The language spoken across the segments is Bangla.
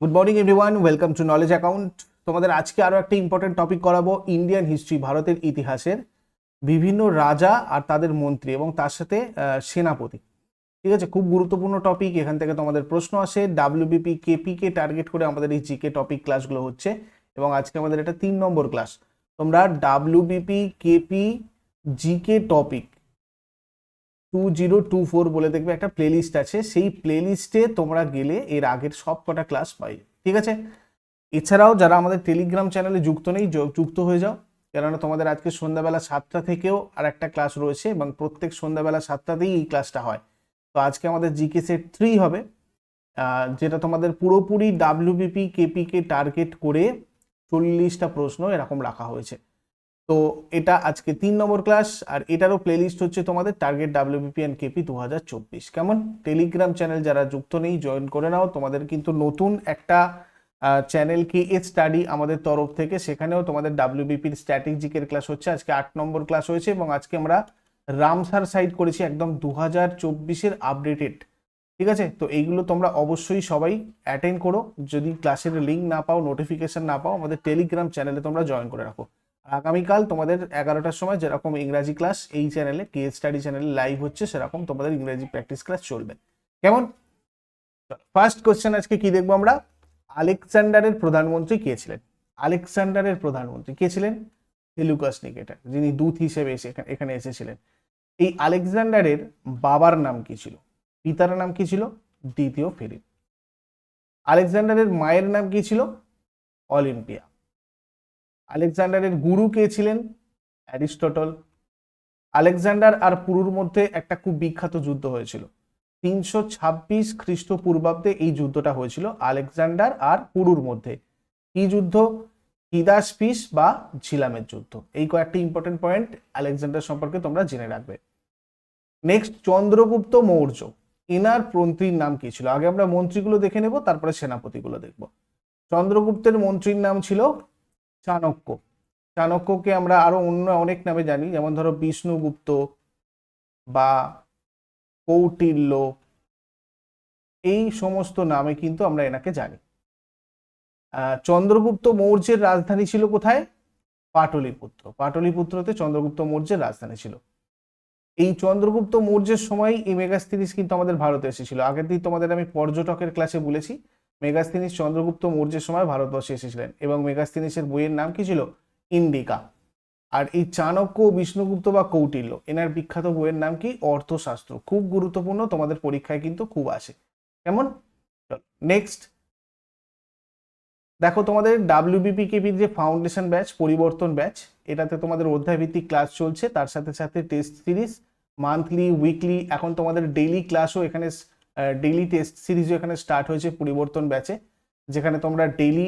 Good morning everyone welcome to knowledge account তোমাদের আজকে আরও একটা ইম্পর্টেন্ট টপিক করাবো ইন্ডিয়ান হিস্ট্রি ভারতের ইতিহাসের। বিভিন্ন রাজা আর তাদের মন্ত্রী এবং তার সাথে সেনাপতি। ঠিক আছে? খুব গুরুত্বপূর্ণ টপিক এখান থেকে তোমাদের প্রশ্ন আসে। ডাব্লিউবিপি কেপি কে টার্গেট করে আমাদের এই জিকে টপিক ক্লাসগুলো হচ্ছে এবং আজকে আমাদের এটা তিন নম্বর ক্লাস তোমরা WBP KP GK topic two zero two four বলে দেখবে একটা প্লেলিস্ট আছে। সেই প্লেলিস্টে তোমরা গেলে এর আগের সব কটা ক্লাস পাই। ঠিক আছে? এছাড়াও যারা আমাদের টেলিগ্রাম চ্যানেলে যুক্ত নেই যুক্ত হয়ে যাও। কেননা তোমাদের আজকে সন্ধ্যাবেলা সাতটা থেকেও আর একটা ক্লাস রয়েছে এবং প্রত্যেক সন্ধ্যাবেলা সাতটাতেই এই ক্লাসটা হয়। তো আজকে আমাদের জিকে সেট থ্রি হবে। যেটা তোমাদের পুরোপুরি ডাব্লিউবিপি কেপিকে টার্গেট করে চল্লিশটা প্রশ্ন এরকম রাখা হয়েছে। তো এটা আজকে তিন নম্বর ক্লাস আর এটারও প্লেলিস্ট হচ্ছে তোমাদের টার্গেট ডাব্লিউবিপি অ্যান্ড কেপি দু হাজার চব্বিশ। কেমন? টেলিগ্রাম চ্যানেল যারা যুক্ত নেই জয়েন করে নাও। তোমাদের কিন্তু নতুন একটা চ্যানেল কে এ স্টাডি আমাদের তরফ থেকে। সেখানেও তোমাদের ডাব্লিউবিপির স্ট্র্যাটেজিকের ক্লাস হচ্ছে। আজকে আট নম্বর ক্লাস হয়েছে এবং আজকে আমরা রামসার সাইড করেছি একদম দু হাজার চব্বিশের আপডেটেড ঠিক আছে? তো এইগুলো তোমরা অবশ্যই সবাই অ্যাটেন্ড করো। যদি ক্লাসের লিঙ্ক না পাও নোটিফিকেশন না পাও, আমাদের টেলিগ্রাম চ্যানেলে তোমরা জয়েন করে রাখো। আগামীকাল তোমাদের এগারোটার সময় যেরকম ইংরাজি ক্লাস এই চ্যানেলে কে স্টাডি চ্যানেলে লাইভ হচ্ছে, সেরকম তোমাদের ইংরাজি প্র্যাকটিস ক্লাস চলবে। কেমন? ফার্স্ট কোশ্চেন আজকে কি দেখব আমরা? আলেকজান্ডারের প্রধানমন্ত্রী কে ছিলেন? আলেকজান্ডারের প্রধানমন্ত্রী কে ছিলেন? সেলুকাস নিকেটার যিনি দূত হিসেবে এসে এখানে এসেছিলেন। এই আলেকজান্ডারের বাবার নাম কি ছিল? পিতার নাম কি ছিল? দ্বিতীয় ফিলিপ আলেকজান্ডারের মায়ের নাম কি ছিল? অলিম্পিয়া। আলেকজান্ডারের গুরু কে ছিলেন? অ্যারিস্টটল। আলেকজান্ডার আর পুরুর মধ্যে একটা খুব বিখ্যাত যুদ্ধ হয়েছিল। তিনশো ছাব্বিশ খ্রিস্টপূর্বাব্দে এই যুদ্ধটা হয়েছিল আলেকজান্ডার আর পুরুর মধ্যে। কি যুদ্ধ? হিদাস পিস বা ঝিলামের যুদ্ধ। এই কয়েকটি ইম্পর্টেন্ট পয়েন্ট আলেকজান্ডার সম্পর্কে তোমরা জেনে রাখবে। নেক্সট চন্দ্রগুপ্ত মৌর্য। এনার মন্ত্রীর নাম কি ছিল? আগে আমরা মন্ত্রীগুলো দেখে নেব, তারপরে সেনাপতিগুলো দেখব। চন্দ্রগুপ্তের মন্ত্রীর নাম ছিল চাণক্য। চাণক্যকে আমরা আরও অন্য অনেক নামে জানি, যেমন ধরো বিষ্ণুগুপ্ত বা কৌটিল্য। এই সমস্ত নামে কিন্তু আমরা এনাকে জানি। চন্দ্রগুপ্ত মৌর্যের রাজধানী ছিল কোথায়? পাটলিপুত্র। পাটলিপুত্রতে চন্দ্রগুপ্ত মৌর্যের রাজধানী ছিল। এই চন্দ্রগুপ্ত মৌর্যের সময় এই মেগাস্তিনিস কিন্তু আমাদের ভারতে এসেছিল। আগের দিন তোমাদের আমি পর্যটকের ক্লাসে বলেছি মেগাস্তিনিস চন্দ্রগুপ্ত মৌর্যের সময় ভারতবর্ষে এসেছিলেন এবং মেগাস্তিনিসের বইয়ের নাম কি ছিল? ইন্ডিকা। আর এই চাণক্য, বিষ্ণুগুপ্ত বা কৌটিল্য, এনার বিখ্যাত বইয়ের নাম কি? অর্থশাস্ত্র। খুব গুরুত্বপূর্ণ, তোমাদের পরীক্ষায় কিন্তু খুব আসে। কেমন? নেক্সট দেখো তোমাদের ডাব্লিউবিপি কেপির যে ফাউন্ডেশন ব্যাচ পরিবর্তন ব্যাচ এটাতে তোমাদের অধ্যায় ভিত্তিক ক্লাস চলছে, তার সাথে সাথে টেস্ট সিরিজ মান্থলি উইকলি এখন তোমাদের ডেইলি ক্লাসও এখানে ডেইলি টেস্ট সিরিজও এখানে স্টার্ট হয়েছে পরিবর্তন ব্যাচে যেখানে তোমরা ডেইলি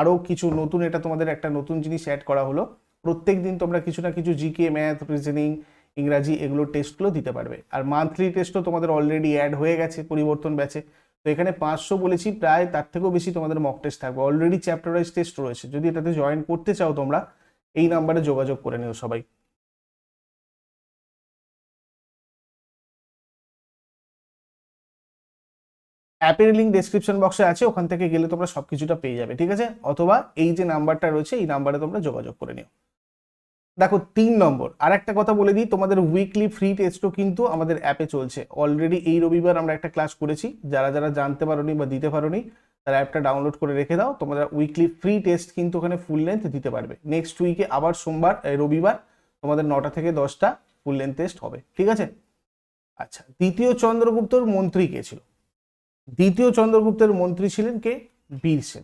আরও কিছু নতুন, এটা তোমাদের একটা নতুন জিনিস অ্যাড করা হলো। প্রত্যেক দিন তোমরা কিছু না কিছু জিকে ম্যাথ রিজনিং ইংরাজি এগুলো টেস্টগুলো দিতে পারবে। আর মান্থলি টেস্টও তোমাদের অলরেডি অ্যাড হয়ে গেছে পরিবর্তন ব্যাচে তো এখানে পাঁচশো বলেছি, প্রায় তার থেকেও বেশি তোমাদের মক টেস্ট থাকবে। অলরেডি চ্যাপ্টার ওয়াইজ টেস্ট রয়েছে। যদি এটাতে জয়েন করতে চাও তোমরা, এই নাম্বারে যোগাযোগ করে নিও সবাই। অ্যাপের লিঙ্ক ডেসক্রিপশন বক্সে আছে, ওখান থেকে গেলে তোমরা সব কিছুটা পেয়ে যাবে, ঠিক আছে? অথবা এই যে নাম্বারটা রয়েছে, এই নাম্বারে তোমরা যোগাযোগ করে নিও। দেখো, তিন নম্বর আর একটা কথা বলে দিই, তোমাদের উইকলি ফ্রি টেস্টও কিন্তু আমাদের অ্যাপে চলছে। অলরেডি এই রবিবার আমরা একটা ক্লাস করেছি, যারা যারা জানতে পারোনি বা দিতে পারোনি, তারা অ্যাপটা ডাউনলোড করে রেখে দাও। তোমরা উইকলি ফ্রি টেস্ট কিন্তু ওখানে ফুল লেন্থ দিতে পারবে। নেক্সট উইকে আবার সোমবার রবিবার, তোমাদের নটা থেকে দশটা ফুল লেন্থ টেস্ট হবে, ঠিক আছে? আচ্ছা দ্বিতীয় চন্দ্রগুপ্তর মন্ত্রী কে ছিল? দ্বিতীয় চন্দ্রগুপ্তের মন্ত্রী ছিলেন কে? বীর সেন।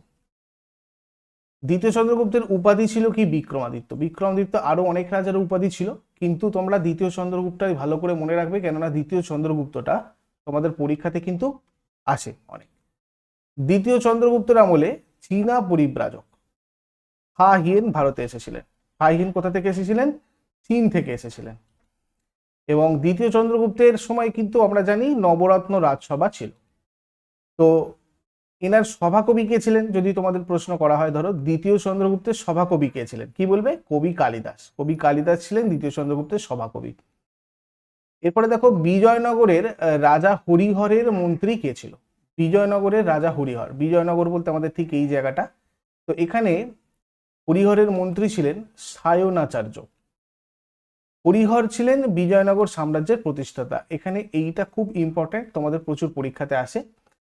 দ্বিতীয় চন্দ্রগুপ্তের উপাধি ছিল কি? বিক্রমাদিত্য। বিক্রমাদিত্য আরও অনেক রাজার উপাধি ছিল, কিন্তু তোমরা দ্বিতীয় চন্দ্রগুপ্তটাই ভালো করে মনে রাখবে, কেননা দ্বিতীয় চন্দ্রগুপ্তটা তোমাদের পরীক্ষাতে কিন্তু আসে অনেক। দ্বিতীয় চন্দ্রগুপ্তের আমলে চীনা পরিব্রাজক হা হিয়েন ভারতে এসেছিলেন। হা হিয়েন কোথা থেকে এসেছিলেন? চীন থেকে এসেছিলেন। এবং দ্বিতীয় চন্দ্রগুপ্তের সময় কিন্তু আমরা জানি নবরত্ন রাজসভা ছিল। তো এনার সভাকবি কে ছিলেন? যদি তোমাদের প্রশ্ন করা হয়, ধরো দ্বিতীয় চন্দ্রগুপ্তের সভাকবি কে ছিলেন? কি বলবে? কবি কালিদাস। কবি কালিদাস ছিলেন দ্বিতীয় চন্দ্রগুপ্তের সভাকবি। এরপরে দেখো, বিজয়নগরের রাজা হরিহরের মন্ত্রী কে ছিল? বিজয়নগরের রাজা হরিহর। বিজয়নগর বলতে আমাদের ঠিক এই জায়গাটা। তো এখানে হরিহরের মন্ত্রী ছিলেন সায়নাচার্য। হরিহর ছিলেন বিজয়নগর সাম্রাজ্যের প্রতিষ্ঠাতা। এখানে এইটা খুব ইম্পর্টেন্ট তোমাদের প্রচুর পরীক্ষাতে আসে।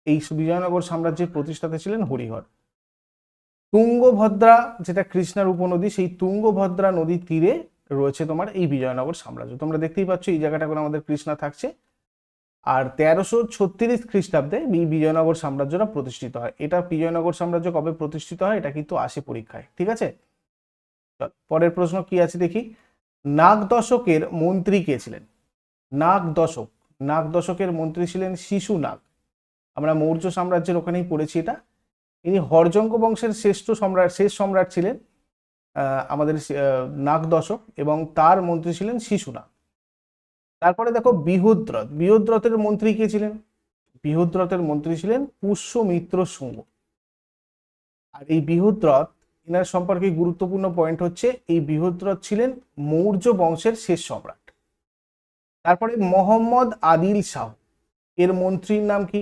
এই বিজয়নগর সাম্রাজ্যের প্রতিষ্ঠাতা ছিলেন হরিহর। তুঙ্গভদ্রা, যেটা কৃষ্ণার উপনদী সেই তুঙ্গভদ্রা নদীর তীরে রয়েছে তোমার এই বিজয়নগর সাম্রাজ্য। তোমরা দেখতেই পাচ্ছ এই জায়গাটা করে আমাদের কৃষ্ণা থাকছে। আর তেরোশো ছত্রিশ খ্রিস্টাব্দে এই বিজয়নগর সাম্রাজ্যটা প্রতিষ্ঠিত হয়। এটা বিজয়নগর সাম্রাজ্য কবে প্রতিষ্ঠিত হয়? এটা কিন্তু আসে পরীক্ষায়। ঠিক আছে? পরের প্রশ্ন কি আছে দেখি? নাগ দশকের মন্ত্রী কে ছিলেন? নাগ দশক নাগ দশকের মন্ত্রী ছিলেন শিশু নাগ। আমরা মৌর্য সাম্রাজ্যের ওখানেই পড়েছি এটা। ইনি হরজঙ্গ বংশের শ্রেষ্ঠ সম্রাট শেষ সম্রাট ছিলেন আমাদের আহ, নাগ দশক এবং তার মন্ত্রী ছিলেন শিশুনাগ। তারপরে দেখো বৃহদ্রথ বৃহদ্রথের মন্ত্রী কে ছিলেন? বৃহদ্রথের মন্ত্রী ছিলেন পুষ্যমিত্র শুঙ্গ। আর এই বৃহদ্রথ এনার সম্পর্কে গুরুত্বপূর্ণ পয়েন্ট হচ্ছে এই বৃহদ্রথ ছিলেন মৌর্য বংশের শেষ সম্রাট। তারপরে মোহাম্মদ আদিল শাহ। এর মন্ত্রীর নাম কি?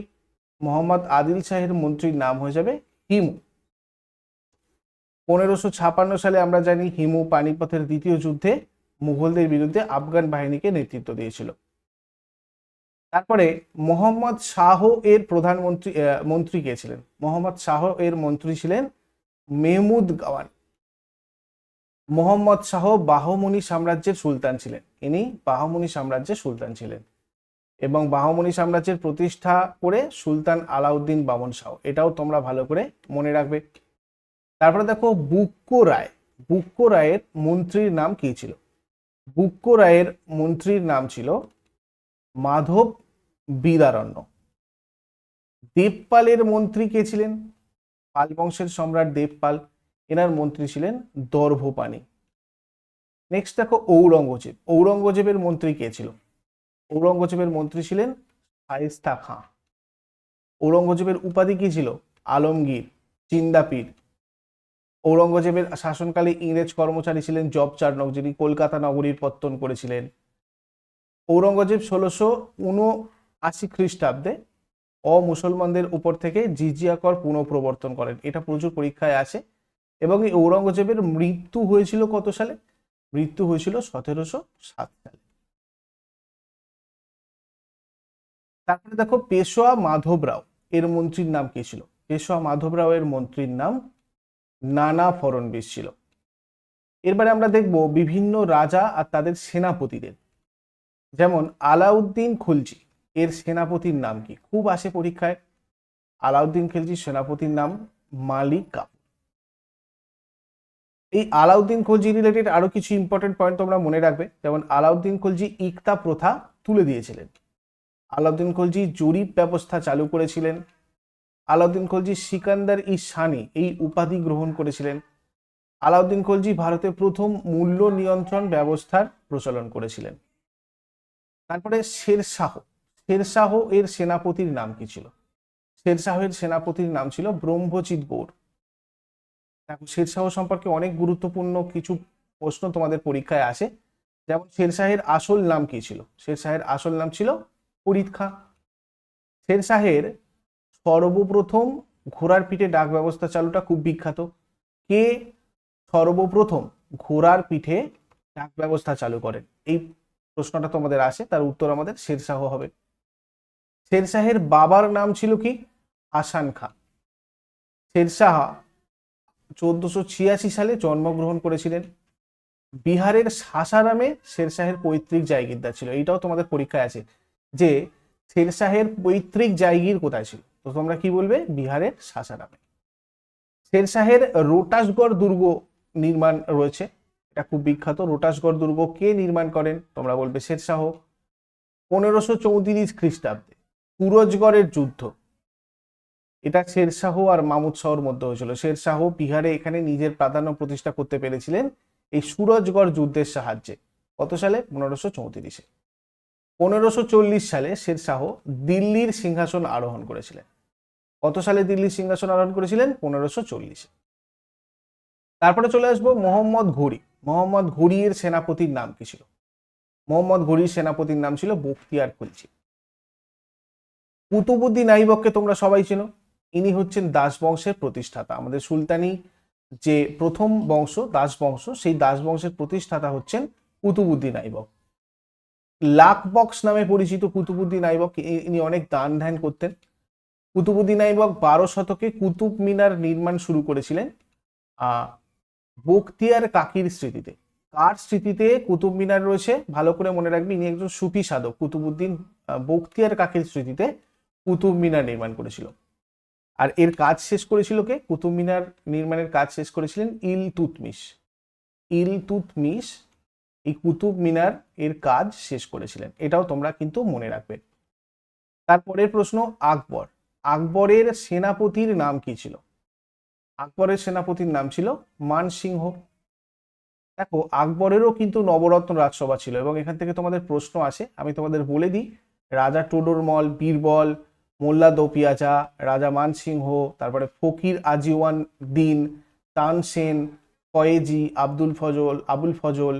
মোহাম্মদ আদিল শাহের মন্ত্রীর নাম হয়ে যাবে হিমু। পনেরোশো ছাপান্ন সালে আমরা জানি হিমু পানিপথের দ্বিতীয় যুদ্ধে মুঘলদের বিরুদ্ধে আফগান বাহিনীকে নেতৃত্ব দিয়েছিল। তারপরে মোহাম্মদ শাহ এর প্রধানমন্ত্রী মন্ত্রী কে ছিলেন? মোহাম্মদ শাহ এর মন্ত্রী ছিলেন মেহমুদ গাওয়ান। মোহাম্মদ শাহ বাহমনি সাম্রাজ্যের সুলতান ছিলেন। ইনি বাহমনি সাম্রাজ্যের সুলতান ছিলেন। এবং বাহমনি সাম্রাজ্যের প্রতিষ্ঠা করে সুলতান আলাউদ্দিন বামন শাহ। এটাও তোমরা ভালো করে মনে রাখবে। তারপরে দেখো বুক্ক রায়। বুক্ক রায়ের মন্ত্রীর নাম কি ছিল? বুক্ক রায়ের মন্ত্রীর নাম ছিল মাধব বিদারণ্য। দেবপালের মন্ত্রী কে ছিলেন? পাল বংশের সম্রাট দেবপাল। এনার মন্ত্রী ছিলেন দর্ভপানি নেক্সট দেখো ঔরঙ্গজেব। ঔরঙ্গজেবের মন্ত্রী কে ছিল? ঔরঙ্গজেবের মন্ত্রী ছিলেন শায়েস্তা খাঁ। ঔরঙ্গজেবের উপাধি কি ছিল? আলমগীর চিন্দাপীর ঔরঙ্গজেবের শাসনকালে ইংরেজ কর্মচারী ছিলেন জব চার্নক যিনি কলকাতা নগরীর পত্তন করেছিলেন। ঔরঙ্গজেব ষোলোশো উনআশি খ্রিস্টাব্দে অমুসলমানদের উপর থেকে জিজিয়া কর পুনঃপ্রবর্তন করেন। এটা প্রচুর পরীক্ষায় আছে। এবং এই ঔরঙ্গজেবের মৃত্যু হয়েছিল কত সালে? মৃত্যু হয়েছিল সতেরোশো সাত সালে। তারপরে দেখো পেশোয়া মাধবরাও এর মন্ত্রীর নাম কি ছিল? পেশোয়া মাধবরাও এর মন্ত্রীর নাম নানা ফরনবিশ ছিল। এরপরে আমরা দেখব বিভিন্ন রাজা আর তাদের সেনাপতিদের। যেমন আলাউদ্দিন খুলজি, এর সেনাপতির নাম কি? খুব আসে পরীক্ষায়। আলাউদ্দিন খিলজির সেনাপতির নাম মালিক এই আলাউদ্দিন খলজি রিলেটেড আরও কিছু ইম্পর্টেন্ট পয়েন্ট তোমরা মনে রাখবে। যেমন আলাউদ্দিন খলজি ইকতা প্রথা তুলে দিয়েছিলেন। আলাউদ্দিন খলজি জরিপ ব্যবস্থা চালু করেছিলেন। আলাউদ্দিন খলজি সিকান্দার ই শানি এই উপাধি গ্রহণ করেছিলেন। আলাউদ্দিন খলজি ভারতে প্রথম মূল্য নিয়ন্ত্রণ ব্যবস্থার প্রচলন করেছিলেন। তারপরে শেরশাহ শেরশাহ এর সেনাপতির নাম কি ছিল? শেরশাহের সেনাপতির নাম ছিল ব্রহ্মজিৎ গৌড়। দেখো, শেরশাহ সম্পর্কে অনেক গুরুত্বপূর্ণ কিছু প্রশ্ন তোমাদের পরীক্ষায় আসে। যেমন শেরশাহের আসল নাম কি ছিল? শেরশাহের আসল নাম ছিল খাঁ শেরশাহের সর্বপ্রথম ঘোড়ার পিঠে ডাক ব্যবস্থা চালুটা খুব বিখ্যাত। কে সর্বপ্রথম ঘোড়ার পিঠে ডাক ব্যবস্থা চালু করেন? এই প্রশ্নটা তোমাদের আসে, তার উত্তর আমাদের শেরশাহ হবে। শেরশাহের বাবার নাম ছিল কি? হাসান খাঁ। শেরশাহ চোদ্দশো ছিয়াশি সালে জন্মগ্রহণ করেছিলেন। বিহারের সাসারামে শেরশাহের পৈতৃক জায়গিরদার ছিল। এইটাও তোমাদের পরীক্ষায় আছে। যে শেরশাহের পৈতৃক জায়গির কোথায় ছিল? তো তোমরা কি বলবে? বিহারের সাসারামে শেরশাহের রোটাসগড় দুর্গ নির্মাণ রয়েছে। এটা খুব বিখ্যাত। রোটাসগড় দুর্গ কে নির্মাণ করেন? তোমরা বলবে শেরশাহ। পনেরোশো চৌত্রিশ খ্রিস্টাব্দে সুরজগড়ের যুদ্ধ। এটা শেরশাহ আর মামুদ শাহর মধ্যে হয়েছিল। শেরশাহ বিহারে এখানে নিজের প্রাধান্য প্রতিষ্ঠা করতে পেরেছিলেন এই সুরজগড় যুদ্ধের সাহায্যে। কত সালে? পনেরোশো চৌত্রিশে। পনেরোশো সালে শেরশাহ দিল্লির সিংহাসন আরোহণ করেছিলেন। কত সালে দিল্লির সিংহাসন আরোহণ করেছিলেন? পনেরোশো চল্লিশে তারপরে চলে আসব মোহাম্মদ ঘুরি মোহাম্মদ ঘুরির সেনাপতির নাম কি ছিল? মোহাম্মদ ঘুরির সেনাপতির নাম ছিল বখতিয়ার খুলছি। কুতুবুদ্দিন আইবককে তোমরা সবাই চেনো। ইনি হচ্ছেন দাস বংশের প্রতিষ্ঠাতা। আমাদের সুলতানি যে প্রথম বংশ দাস বংশ সেই দাস বংশের প্রতিষ্ঠাতা হচ্ছেন কুতুবুদ্দিন আইবক। লাক বক্স নামে পরিচিত কুতুবুদ্দিন আইবক ইনি অনেক দান ধ্যান করতেন। কুতুবুদ্দিন আইবক বারো শতকে কুতুব মিনার নির্মাণ শুরু করেছিলেন আহ, বখতিয়ার কাকির স্মৃতিতে। কার স্মৃতিতে কুতুব মিনার রয়েছে? ভালো করে মনে রাখবি ইনি একজন সুফি সাধক। কুতুবুদ্দিন আহ, বখতিয়ার কাকির স্মৃতিতে কুতুব মিনার নির্মাণ করেছিল। আর এর কাজ শেষ করেছিল কে? কুতুব মিনার নির্মাণের কাজ শেষ করেছিলেন ইল তুতমিশ ইল তুতমিশ এই কুতুব মিনার এর কাজ শেষ করেছিলেন। এটাও তোমরা কিন্তু মনে রাখবে। তারপরের প্রশ্ন, আকবর। আকবরের সেনাপতির নাম কি ছিল? আকবরের সেনাপতির নাম ছিল মানসিংহ। দেখো, আকবরেরও কিন্তু নবরত্ন রাজসভা ছিল এবং এখান থেকে তোমাদের প্রশ্ন আসে। আমি তোমাদের বলে দিই, রাজা টোডরমল, বীরবল, মোল্লা দোপিয়াজা, রাজা মানসিংহ, তারপরে ফকির আজিওয়ান দিন, তানসেন, ফয়েজি, আব্দুল ফজল, আবুল ফজল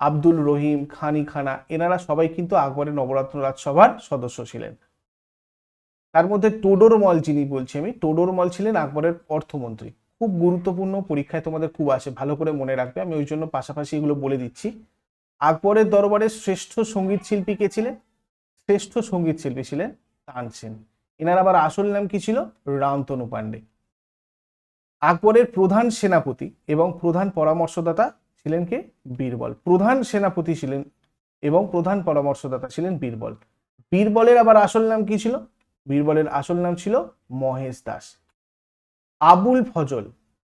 আব্দুল রহিম, খানি খানা, এনারা সবাই কিন্তু আকবরের নবরত্ন রাজসভার সদস্য ছিলেন। তার মধ্যে টোডরমল যিনি বলছি আমি টোডরমল ছিলেন আকবরের অর্থমন্ত্রী। খুব গুরুত্বপূর্ণ পরীক্ষায় তোমাদের খুব আসে, ভালো করে মনে রাখবে, আমি ওই জন্য পাশাপাশি এগুলো বলে দিচ্ছি। আকবরের দরবারের শ্রেষ্ঠ সংগীত শিল্পী কে ছিলেন? শ্রেষ্ঠ সংগীত শিল্পী ছিলেন তানসেন এনার আবার আসল নাম কি ছিল? রামতনু পাণ্ডে। আকবরের প্রধান সেনাপতি এবং প্রধান পরামর্শদাতা ছিলেন কে? বীরবল। প্রধান সেনাপতি ছিলেন এবং প্রধান পরামর্শদাতা ছিলেন বীরবল। বীরবলের আবার আসল নাম কি ছিল? বীরবলের আসল নাম ছিল মহেশ দাস। আবুল ফজল,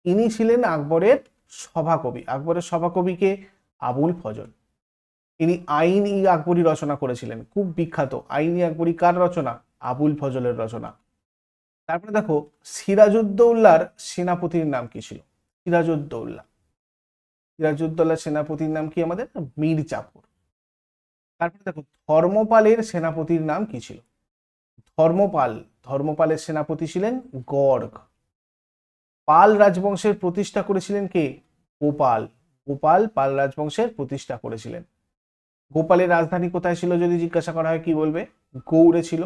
ইনি ছিলেন আকবরের সভাকবি। আকবরের সভাকবিকে আবুল ফজল। তিনি আইন ই আকবরী রচনা করেছিলেন, খুব বিখ্যাত। আইন ই আকবরী কার রচনা? আবুল ফজলের রচনা। তারপরে দেখো সিরাজউদ্দৌল্লার সেনাপতির নাম কি ছিল? সিরাজউদ্দৌল্লা সিরাজউদ্দৌল্লার সেনাপতির নাম কি আমাদের? মীর জাফর তারপরে দেখো, ধর্মপালের সেনাপতির নাম কি ছিল? ধর্মপাল, ধর্মপালের সেনাপতি ছিলেন গর্গ। পাল রাজবংশের প্রতিষ্ঠা করেছিলেন কে? গোপাল। গোপাল পাল রাজবংশের প্রতিষ্ঠা করেছিলেন। গোপালের রাজধানী কোথায় ছিল যদি জিজ্ঞাসা করা হয়, কি বলবে? গৌড়ে ছিল।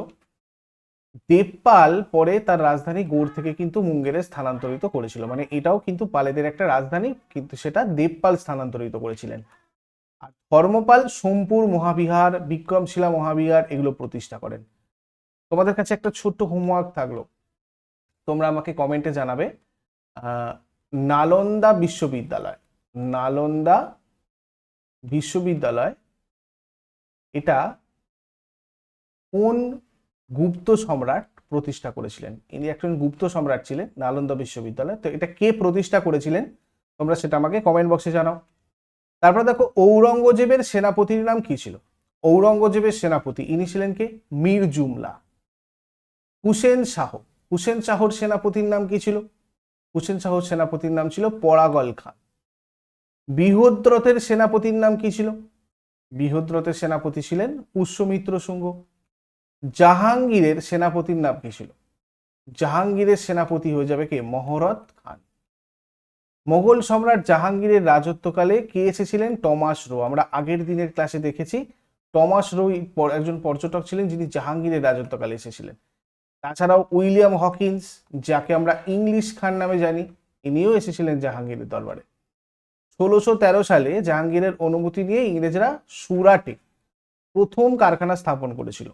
দেবপাল পরে তার রাজধানী গৌড় থেকে কিন্তু মুঙ্গেরে স্থানান্তরিত করেছিল। মানে এটাও কিন্তু পালেদের একটা রাজধানী, কিন্তু সেটা দেবপাল স্থানান্তরিত করেছিলেন। আর ধর্মপাল, সোমপুর মহাবিহার, বিক্রমশিলা মহাবিহার এগুলো প্রতিষ্ঠা করেন। তোমাদের কাছে একটা ছোট্ট হোমওয়ার্ক থাকল। তোমরা আমাকে কমেন্টে জানাবে। নালন্দা বিশ্ববিদ্যালয় নালন্দা বিশ্ববিদ্যালয়, এটা কোন গুপ্ত সম্রাট প্রতিষ্ঠা করেছিলেন। ইনি একজন গুপ্ত সম্রাট ছিলেন নালন্দা বিশ্ববিদ্যালয়। তো এটা কে প্রতিষ্ঠা করেছিলেন? তোমরা সেটা আমাকে কমেন্ট বক্সে জানাও। তারপরে দেখো, ঔরঙ্গজেবের সেনাপতির নাম কি ছিল? ঔরঙ্গজেবের সেনাপতি ইনি ছিলেন কে? মীর জুমলা। হুসেন শাহ। হুসেন শাহর সেনাপতির নাম কি ছিল? হুসেন শাহর সেনাপতির নাম ছিল পরাগল খান। বৃহদ্রথের সেনাপতির নাম কি ছিল? বৃহদ্রথের সেনাপতি ছিলেন পুষ্যমিত্র শুঙ্গ। জাহাঙ্গীরের সেনাপতির নাম কি ছিল? জাহাঙ্গীরের সেনাপতি হয়ে যাবে কে? মহরত খান। মোগল সম্রাট জাহাঙ্গীরের রাজত্বকালে কে এসেছিলেন? Thomas Roe. আমরা আগের দিনের ক্লাসে দেখেছি, টমাস রো একজন পর্যটক ছিলেন যিনি জাহাঙ্গীরের রাজত্বকালে এসেছিলেন। তাছাড়াও উইলিয়াম হকিন্স, যাকে আমরা ইংলিশ খান নামে জানি, ইনিও এসেছিলেন জাহাঙ্গীরের দরবারে। ষোলোশো তেরো সালে জাহাঙ্গীরের অনুমতি নিয়ে ইংরেজরা সুরাটে প্রথম কারখানা স্থাপন করেছিল।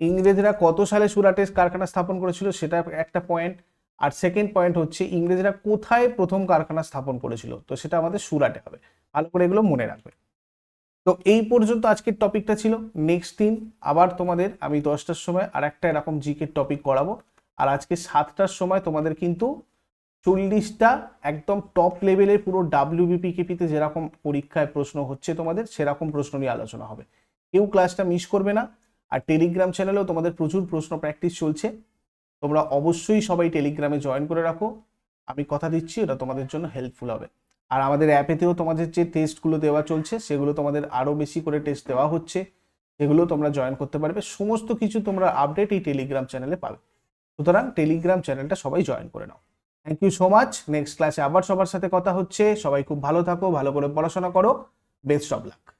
ইংরেজরা কত সালে সুরাটে কারখানা স্থাপন করেছিল সেটা একটা পয়েন্ট আর সেকেন্ড পয়েন্ট হচ্ছে ইংরেজরা কোথায় প্রথম কারখানা স্থাপন করেছিল? তো সেটা আমাদের সুরাটে হবে। ভালো করে এগুলো মনে রাখবে। তো এই পর্যন্ত আজকের টপিকটা ছিল। নেক্সট দিন আবার তোমাদের আমি দশটার সময় আর একটা এরকম জিকের টপিক করাবো। আর আজকে সাতটার সময় তোমাদের কিন্তু চল্লিশটা একদম টপ লেভেলের পুরো ডাব্লিউবিপি কেপিতে যেরকম পরীক্ষায় প্রশ্ন হচ্ছে তোমাদের, সেরকম প্রশ্ন নিয়ে আলোচনা হবে। কেউ ক্লাসটা মিস করবে না। আর টেলিগ্রাম চ্যানেলেও তোমাদের প্রচুর প্রশ্ন প্র্যাকটিস চলছে। তোমরা অবশ্যই সবাই টেলিগ্রামে জয়েন করে রাখো। আমি কথা দিচ্ছি, এটা তোমাদের জন্য হেল্পফুল হবে। আর আমাদের অ্যাপেতেও তোমাদের যে টেস্টগুলো দেওয়া চলছে, সেগুলো তোমাদের আরও বেশি করে টেস্ট দেওয়া হচ্ছে। সেগুলো তোমরা জয়েন করতে পারবে। সমস্ত কিছু তোমরা আপডেট এই টেলিগ্রাম চ্যানেলে পাবে। সুতরাং টেলিগ্রাম চ্যানেলটা সবাই জয়েন করে নাও। Thank you so much next ক্লাসে আবার সবার সাথে কথা হচ্ছে। সবাই খুব ভালো থাকো, ভালো করে পড়াশোনা করো। Best of luck